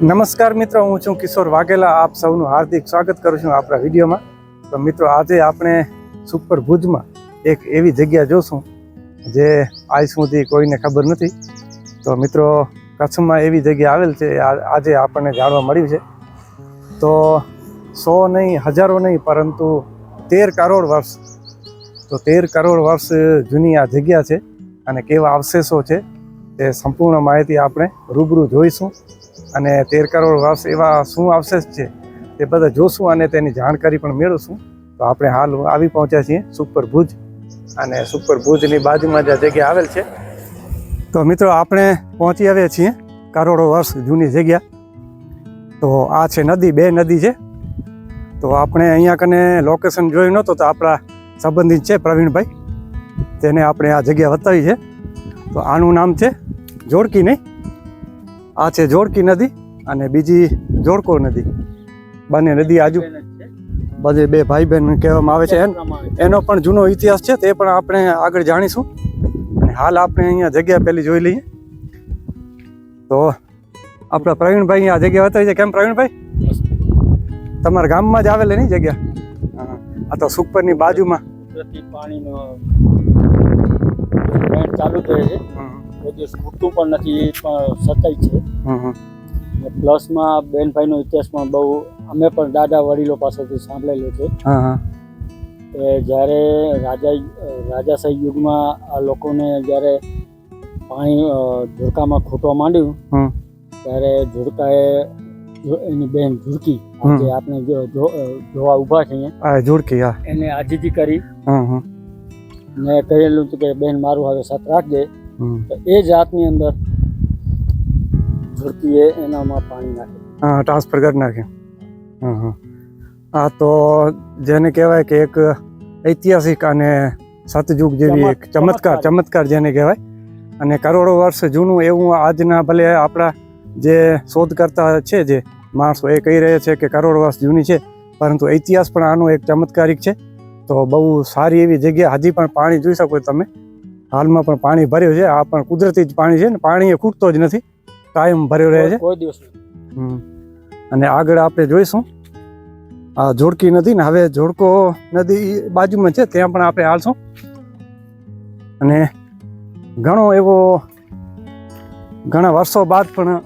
નમસ્કાર મિત્રો, હું છું કિશોર વાઘેલા. આપ સૌનું હાર્દિક સ્વાગત કરું છું આપણા વિડીયોમાં. તો મિત્રો, આજે આપણે સુપર ભુજમાં એક એવી જગ્યા જોશું જે આજ સુધી કોઈને ખબર નથી. તો મિત્રો, કચ્છમાં એવી જગ્યા આવેલ છે આજે આપણને જાણવા મળ્યું છે. તો સો નહીં, હજારો નહીં, પરંતુ તેર કરોડ વર્ષ. તો તેર કરોડ વર્ષ જૂની આ જગ્યા છે અને કેવા અવશેષો છે તે સંપૂર્ણ માહિતી આપણે રૂબરૂ જોઈશું. અને તેર કરોડ વર્ષ એવા શું અવશેષ છે? તે બધા જોશું અને તેની જાણકારી પણ મેળવશું. તો આપણે હાલ આવી પહોંચ્યા છીએ સુપર ભુજ અને સુપર ભુજની બાજુમાં જે જગ્યા આવેલ છે. તો મિત્રો, આપણે પહોંચી આવ્યા છીએ કરોડો વર્ષ જૂની જગ્યા. તો આ છે નદી, બે નદી છે. તો આપણે અહીંયા કને લોકેશન જોયું નહોતું, તો આપણા સંબંધિત છે પ્રવીણભાઈ. તેને આપણે આ જગ્યા બતાવી છે. તો આનું નામ છે જોડકી નહીં? આ છે જોડકી નદી અને બીજી જોડકો નદી. બંને નદી આજુ બધે બે ભાઈ બહેન કહેવામાં આવે છે. એન- એનો પણ જૂનો ઇતિહાસ છે તે પણ આપણે આગળ જાણીશું. અને હાલ આપણે અહીંયા જગ્યા પહેલી જોઈ લઈએ. તો આપણા પ્રવીણભાઈ આ જગ્યા બતાવી છે. કેમ પ્રવીણભાઈ? તમારા ગામમાં જ આવેલી નહીં જગ્યા. આ તો સુપરની બાજુમાં. પાણીનો ચાલુ થયો છે. કોઈ દિવસ ખૂટતું પણ નથી એ પણ સત્ય છે. પ્લસમાં બેનભાઈનો ઇતિહાસમાં બહુ અમે પણ દાદા વડીલો પાસેથી સાંભળેલું છે. કે જ્યારે રાજા રાજાશાહી યુગમાં આ લોકોને જ્યારે પાણી ઝુડકામાં ખૂટવા માંડ્યું ત્યારે ઝુડકાએ એની બેન ઝુડકી જે આપણે જોવા ઊભા છીએ. હા. એને આજીજી કરી. મેં ને કહેલું હતું કે બેન મારું હવે સત રાખજે. એ જાતની અંદર ઝુડકીએ એનામાં પાણી નાખે. હા ટ્રાન્સફર કરી નાખે. હં હં આ તો જેને કહેવાય કે એક ઐતિહાસિક અને સતયુગ જેવી એક ચમત્કાર. ચમત્કાર ચમત્કાર જેને કહેવાય. અને કરોડો વર્ષ જૂનું એવું આજના ભલે આપણા જે શોધકર્તા છે જે માણસો એ કહી રહ્યા છે કે કરોડો વર્ષ જૂની છે પરંતુ ઇતિહાસ પણ આનો એક ચમત્કારિક છે. તો બહુ સારી એવી જગ્યા હજી પણ પાણી જોઈ શકો તમે. હાલમાં પણ પાણી ભર્યું છે. આ પણ કુદરતી જ પાણી છે ને પાણી એ ખૂટતો જ નથી. કાયમ ભર્યો રહે છે. કોઈ દિવસ હમ. અને આગળ આપણે જોઈશું. આ જોડકી નદી ને હવે જોડકો નદી બાજુમાં છે ત્યાં પણ આપણે હાલશું. અને ઘણો એવો ઘણા વર્ષો બાદ પણ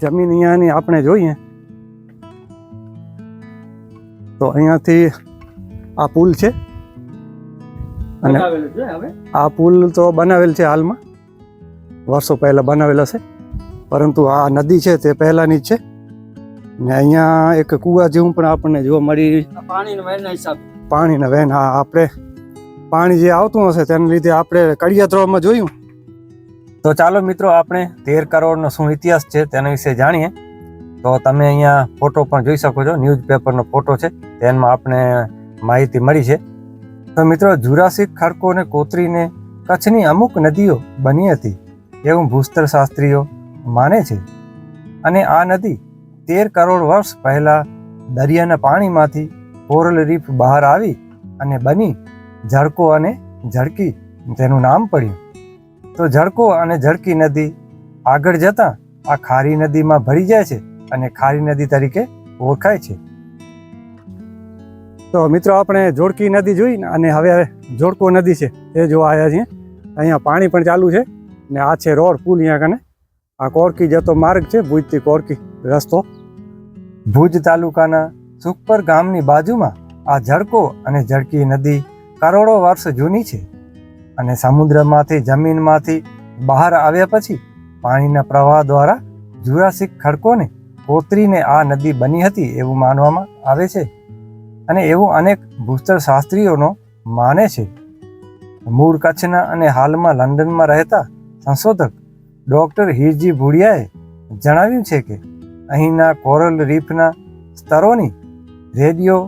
જમીન અહીંયાની આપણે જોઈએ. તો અહીંયાથી આ પુલ છે. અને છે આ પુલ તો બનાવેલ છે હાલમાં. વર્ષો પહેલા બનાવેલ હશે. પરંતુ આ નદી છે તે પહેલાની જ છે. ને અહીંયા એક કુવા જેવું પણ આપણને જોવા મળી પાણીનો હિસાબ. પાણીના વેન હા આપણે પાણી જે આવતું હશે તેના લીધે આપણે કડિયાત્રોમાં જોયું. તો ચાલો મિત્રો આપણે તેર કરોડનો શું ઇતિહાસ છે તેના વિશે જાણીએ. તો તમે અહીંયા ફોટો પણ જોઈ શકો છો. ન્યૂઝપેપરનો ફોટો છે. તેમાં આપણે માહિતી મળી છે. તો મિત્રો જુરાસિક ખડકોને કોતરીને કચ્છની અમુક નદીઓ બની હતી એવું ભૂસ્તરશાસ્ત્રીઓ માને છે. અને આ નદી તેર કરોડ વર્ષ પહેલાં દરિયાના પાણીમાંથી કોરલ રીફ બહાર આવી અને બની ઝડકો અને ઝડકી તેનું નામ પડ્યું. તો ઝડકો અને ઝડકી નદી આગળ જતાં આ ખારી નદીમાં ભળી જાય છે અને ખારી નદી તરીકે ઓળખાય છે. તો મિત્રો, આપણે જોડકી નદી જોઈ અને હવે જોડકો નદી છે, એ જોવા આવ્યા છીએ. અહીંયા પાણી પણ ચાલુ છે ને આ છે રોડ પુલ અહીંયા કને. આ કોરકી જતો માર્ગ છે, ભુજથી કોરકી રસ્તો. ભુજ તાલુકાના સુખપર ગામની બાજુમાં આ ઝડકો અને ઝડકી નદી કરોડો વર્ષ જૂની છે અને સમુદ્રમાંથી, જમીનમાંથી બહાર આવ્યા પછી પાણીના પ્રવાહ દ્વારા જુરાસિક ખડકોને કોતરીને આ નદી બની હતી એવું માનવામાં આવે છે. અને એવું અનેક ભૂસ્તર શાસ્ત્રીઓનો માને છે. મૂળ કચ્છના અને હાલમાં લંડનમાં રહેતા સંશોધક ડૉક્ટર હીરજી ભુડિયાએ જણાવ્યું છે કે અહીંના કોરલ રીફના સ્તરોની રેડિયો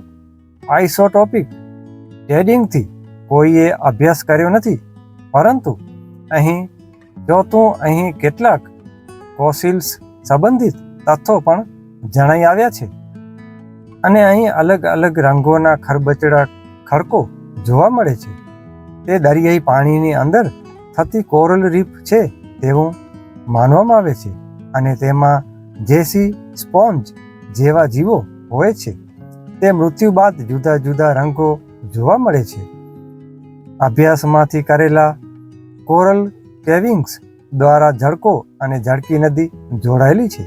આઇસોટોપિક ટેડિંગથી કોઈએ અભ્યાસ કર્યો નથી, પરંતુ અહીં ચોથું અહીં કેટલાક કોસિલ્સ સંબંધિત તથ્યો પણ જણાઈ આવ્યા છે. અને અહીં અલગ અલગ રંગોના ખરબચડા ખડકો જોવા મળે છે. તે દરિયાઈ પાણીની અંદર થતી કોરલ રીફ છે તેવું માનવામાં આવે છે અને તેમાં જેસી સ્પોન્જ જેવા જીવો હોય છે. તે મૃત્યુ બાદ જુદા જુદા રંગો જોવા મળે છે. અભ્યાસમાંથી કરેલા કોરલ કેવિંગ્સ દ્વારા ઝડકો અને ઝડકી નદી જોડાયેલી છે.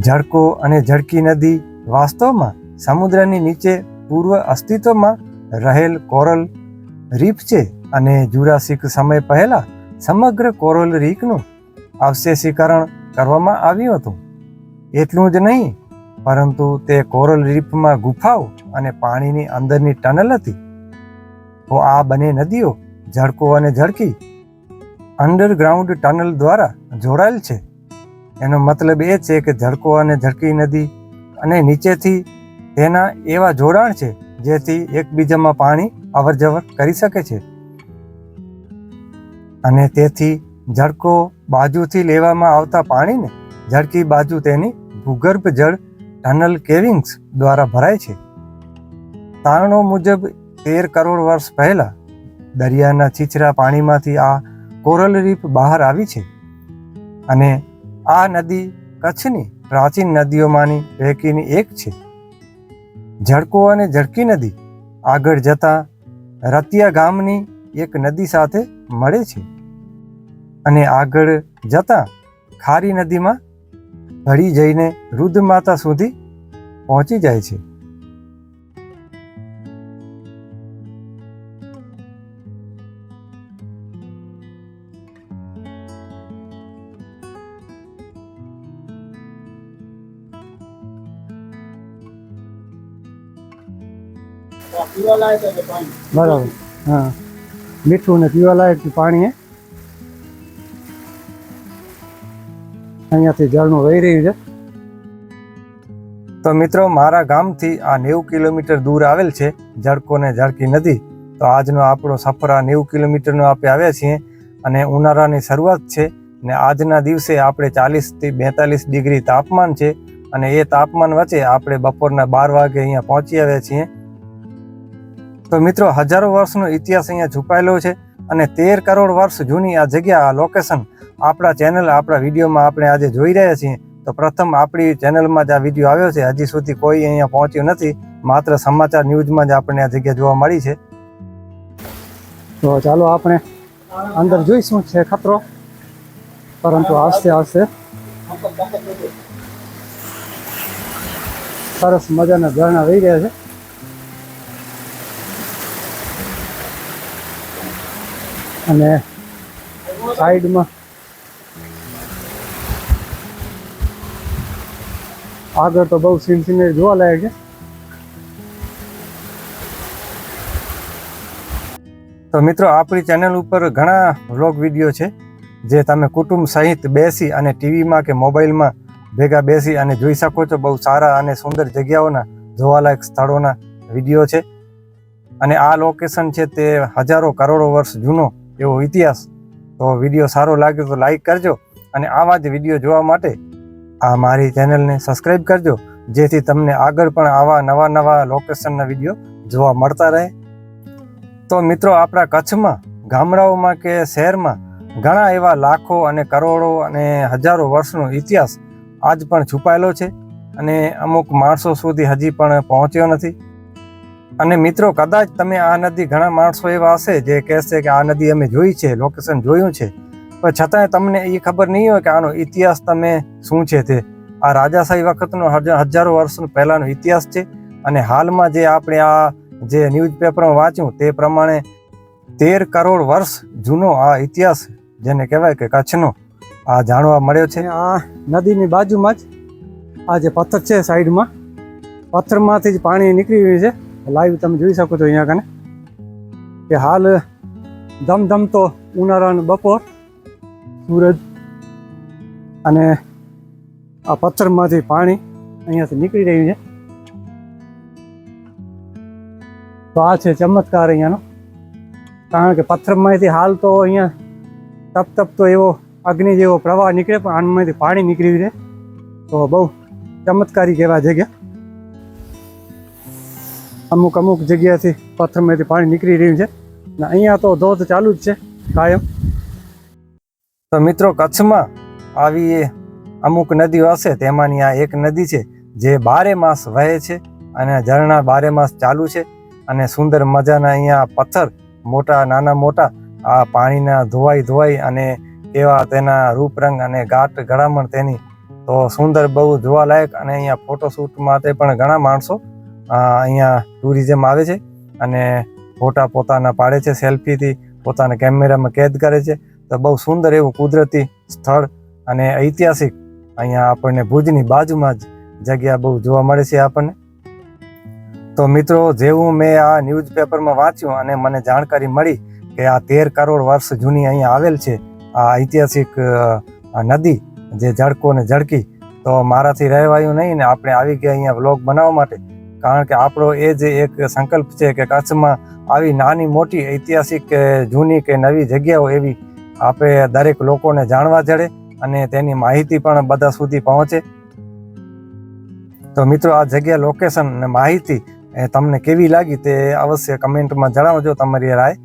ઝડકો અને ઝડકી નદી વાસ્તવમાં સમુદ્રની નીચે પૂર્વ અસ્તિત્વમાં રહેલ કોરલ રીફ છે અને જુરાસિક સમય પહેલા સમગ્ર કોરલ રીફનું અવશેષીકરણ કરવામાં આવ્યું હતું. એટલું જ નહીં, પરંતુ તે કોરલ રીફમાં ગુફાઓ અને પાણીની અંદરની ટનલ હતી. તો આ બંને નદીઓ ઝડકો અને ઝડકી અંડરગ્રાઉન્ડ ટનલ દ્વારા જોડાયેલ છે. એનો મતલબ એ છે કે ઝડકો અને ઝડકી નદી અને નીચેથી તેના એવા જોડાણ છે, જેથી એકબીજામાં પાણી અવરજવર કરી શકે છે. અને તેથી ઝડકો બાજુથી લેવામાં આવતા પાણીને ઝડકી બાજુ તેની ભૂગર્ભ જળ ટનલ કેવિંગ્સ દ્વારા ભરાય છે. તારણો મુજબ તેર કરોડ વર્ષ પહેલા દરિયાના છીછરા પાણીમાંથી આ કોરલ રીફ બહાર આવી છે. અને આ નદી કચ્છની પ્રાચીન નદીઓમાંની પૈકીની એક છે. ઝડકો અને ઝડકી નદી આગળ જતા રતિયા ગામની એક નદી સાથે મળે છે. અને આગળ જતા ખારી નદીમાં ભળી જઈને રુદ્ર માતા સુધી પહોંચી જાય છે. બરાબર. હા. મીઠું ને પીવા લાયક પાણી અહીંયાથી જળનું વહી રહ્યું છે. તો મિત્રો, મારા ગામથી આ નેવું કિલોમીટર દૂર આવેલ છે જળકો ને ઝડકી નદી. તો આજનો આપણો સફર આ નેવું કિલોમીટરનો આપણે આવ્યા છીએ. અને ઉનાળાની શરૂઆત છે ને આજના દિવસે આપણે ચાલીસથી બેતાલીસ ડિગ્રી તાપમાન છે. અને એ તાપમાન વચ્ચે આપણે બપોરના બાર વાગે અહીંયા પહોંચી આવ્યા છીએ. તો મિત્રો, હજારો વર્ષનો ઇતિહાસ અહીંયા છુપાયેલો છે અને તેર કરોડ વર્ષ જૂની આ જગ્યા, આ લોકેશન આપણા ચેનલ આપણા વિડીયોમાં આપણે આજે જોઈ રહ્યા છીએ. તો પ્રથમ આપણી ચેનલમાં જ આ વીડિયો આવ્યો છે. હજી સુધી કોઈ અહીંયા પહોંચ્યું નથી. માત્ર સમાચાર ન્યૂઝમાં જ આપણને આ જગ્યા જોવા મળી છે. તો ચાલો આપણે અંદર જોઈશું છે ખતરો. પરંતુ આસ્તે આસ્તે સરસ મજાના ઝરણા વહી રહ્યા છે. અને સાઈડમાં આગળ તો બહુ સીન સિનરી જોવા લાયક છે. તો મિત્રો, આપણી ચેનલ ઉપર ઘણા વ્લોગ વીડિયો છે જે તમે કુટુંબ સહિત બેસી અને ટીવીમાં કે મોબાઈલમાં ભેગા બેસી અને જોઈ શકો છો. બહુ સારા અને સુંદર જગ્યાઓના જોવાલાયક સ્થળોના વીડિયો છે. અને આ લોકેશન છે તે હજારો કરોડો વર્ષ જૂનો એવો ઇતિહાસ. તો વીડિયો સારો લાગ્યો તો લાઈક કરજો અને આવા જ વીડિયો જોવા માટે આ મારી ચેનલને સબસ્ક્રાઈબ કરજો, જેથી તમને આગળ પણ આવા નવા નવા લોકેશનના વીડિયો જોવા મળતા રહે. તો મિત્રો, આપણા કચ્છમાં, ગામડાઓમાં કે શહેરમાં ઘણા એવા લાખો અને કરોડો અને હજારો વર્ષનો ઇતિહાસ આજ પણ છુપાયેલો છે અને અમુક માણસો સુધી હજી પણ પહોંચ્યો નથી. અને મિત્રો, કદાચ તમે આ નદી ઘણા માણસો એવા હશે જે કહેશે કે આ નદી અમે જોઈ છે લોકેશન જોયું છે. પણ છતાંય તમને એ ખબર નહીં હોય કે આનો ઇતિહાસ તમે શું છે તે. આ રાજાશાહી વખતનો હજા- હજારો વર્ષ પહેલાંનો ઇતિહાસ છે અને હાલમાં જે આપણે આ જે ન્યૂઝપેપરમાં વાંચ્યું તે પ્રમાણે તેર કરોડ વર્ષ જૂનો આ ઇતિહાસ, જેને કહેવાય કે કચ્છનો, આ જાણવા મળ્યો છે. આ નદીની બાજુમાં જ આ જે પથ્થર છે સાઈડમાં, પથ્થરમાંથી જ પાણી નીકળી રહ્યું છે. લાઈવ તમે જોઈ શકો છો અહીંયા કને કે હાલ ધમધમતો ઉનાળાનો બપોર, સૂરજ અને આ પથ્થરમાંથી પાણી અહીંયાથી નીકળી રહ્યું છે. તો આ છે ચમત્કાર અહીંયાનો. કારણ કે પથ્થરમાંથી હાલ તો અહીંયા તપ તો એવો અગ્નિ જેવો પ્રવાહ નીકળે, પણ આનમાંથી પાણી નીકળી રહે તો બહુ ચમત્કારી કહેવા જગ્યા અમુક અમુક જગ્યાથી પથ્થરમાંથી પાણી નીકળી રહ્યું છે. ને અહીંયા તો ધોધ ચાલુ જ છે, કાયમ. તો મિત્રો, કચ્છમાં આવી અમુક નદીઓ હશે, તેમાંની આ એક નદી છે, જે બારે માસ વહે છે અને ઝરણા બારે માસ ચાલુ છે અને સુંદર મજાના અહીંયા પથ્થર, મોટા, નાના, મોટા, આ પાણીના ધોવાઈ ધોવાઈ અને એવા તેના રૂપરંગ અને ગાટ ગળામણ તેની. તો સુંદર બહુ જોવાલાયક અને અહીંયા ફોટોશૂટ માટે પણ ઘણા માણસો અહીંયા ટુરિઝમ આવે છે અને ફોટા પોતાના પાડે છે સેલ્ફીથી પોતાના કેમેરામાં કેદ કરે છે. તો બહુ સુંદર એવું કુદરતી સ્થળ અને ઐતિહાસિક અહીંયા આપણને ભુજની બાજુમાં જ જગ્યા બહુ જોવા મળે છે આપણને. તો મિત્રો જેવું મેં આ ન્યૂઝપેપરમાં વાંચ્યું અને મને જાણકારી મળી કે આ તેર કરોડ વર્ષ જૂની અહીંયા આવેલ છે, આ ઐતિહાસિક નદી જે ઝડકો ને ઝડકી, તો મારાથી રહેવાયું નહીં ને આપણે આવી ગયા અહીંયા વ્લોગ બનાવવા માટે. કારણ કે આપણો એ જ એક સંકલ્પ છે કે કચ્છમાં આવી નાની મોટી ઐતિહાસિક કે જૂની કે નવી જગ્યાઓ એવી આપણે દરેક લોકોને જાણવા જડે અને તેની માહિતી પણ બધા સુધી પહોંચે. તો મિત્રો, આ જગ્યા લોકેશન અને માહિતી તમને કેવી લાગી તે અવશ્ય કમેન્ટમાં જણાવજો તમારી રાય.